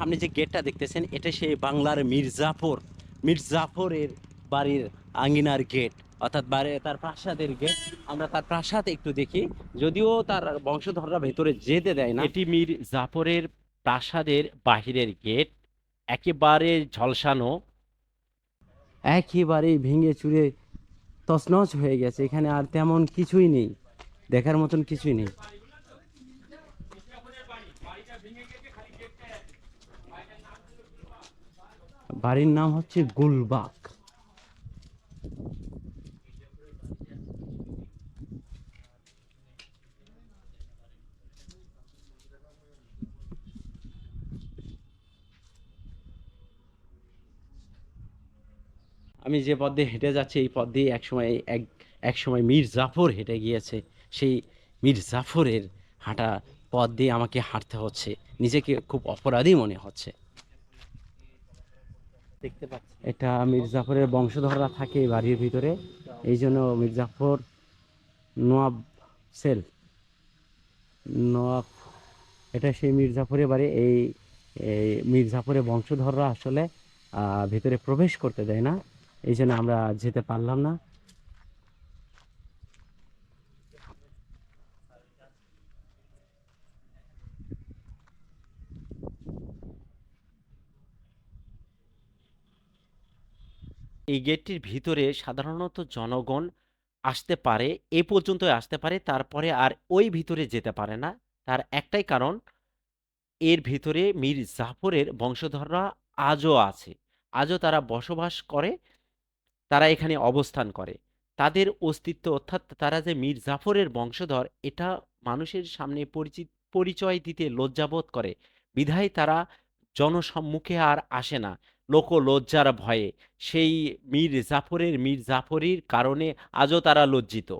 সামনে যে গেটটা দেখতেছেন এটা সেই বাংলার মির্জাফর মির্জাফরের বাড়ির আঙ্গিনার গেট অর্থাৎ বাড়ি তার প্রাসাদের গেট আমরা তার প্রাসাদ একটু দেখি। যদিও তার বংশধররা ভেতরে যেতে দেয় না। এটি মীর জাফরের প্রাসাদের বাহিরের গেট একেবারে ঝলসানো। একেবারেই ভেঙে চুরে তছনছ হয়ে গেছে। এখানে আর তেমন কিছুই নেই। দেখার মতন কিছুই নেই। বাড়ির নাম হচ্ছে গুলবাগ। আমি যে পথ দিয়ে হেঁটে যাচ্ছি, এই পথ দিয়ে একসময় এক এক সময় মীর জাফর হেঁটে গিয়েছে। সেই মীর জাফরের হাঁটা পথ দিয়ে আমাকে হাঁটতে হচ্ছে। নিজেকে খুব অপরাধী মনে হচ্ছে। দেখতে পাচ্ছি। এটা মীর জাফরের বংশধররা থাকে বাড়ির ভিতরে। এই জন্য মীর জাফর নওয়াব সেল। নোয়াব এটা সেই মীর জাফরের বাড়ি। এই এই মীর জাফরের বংশধররা আসলে ভিতরে প্রবেশ করতে দেয় না। এই জন্য আমরা যেতে পারলাম না। এই গেটটির ভিতরে সাধারণত জনগণ আসতে পারে, এ পর্যন্ত আসতে পারে, তারপরে আর ওই ভিতরে যেতে পারে না। তার একটাই কারণ, এর ভিতরে মীর জাফরের বংশধররা আজও আছে। আজও তারা বসবাস করে, তারা এখানে অবস্থান করে। তাদের অস্তিত্ব অর্থাৎ তারা যে মীর জাফরের বংশধর, এটা মানুষের সামনে পরিচিত পরিচয় দিতে লজ্জাবোধ করে। বিধায় তারা জনসম্মুখে আর আসে না। লোক লজ্জার ভয়ে। সেই মীর জাফরের মীর জাফরির কারণে আজও তারা লজ্জিত।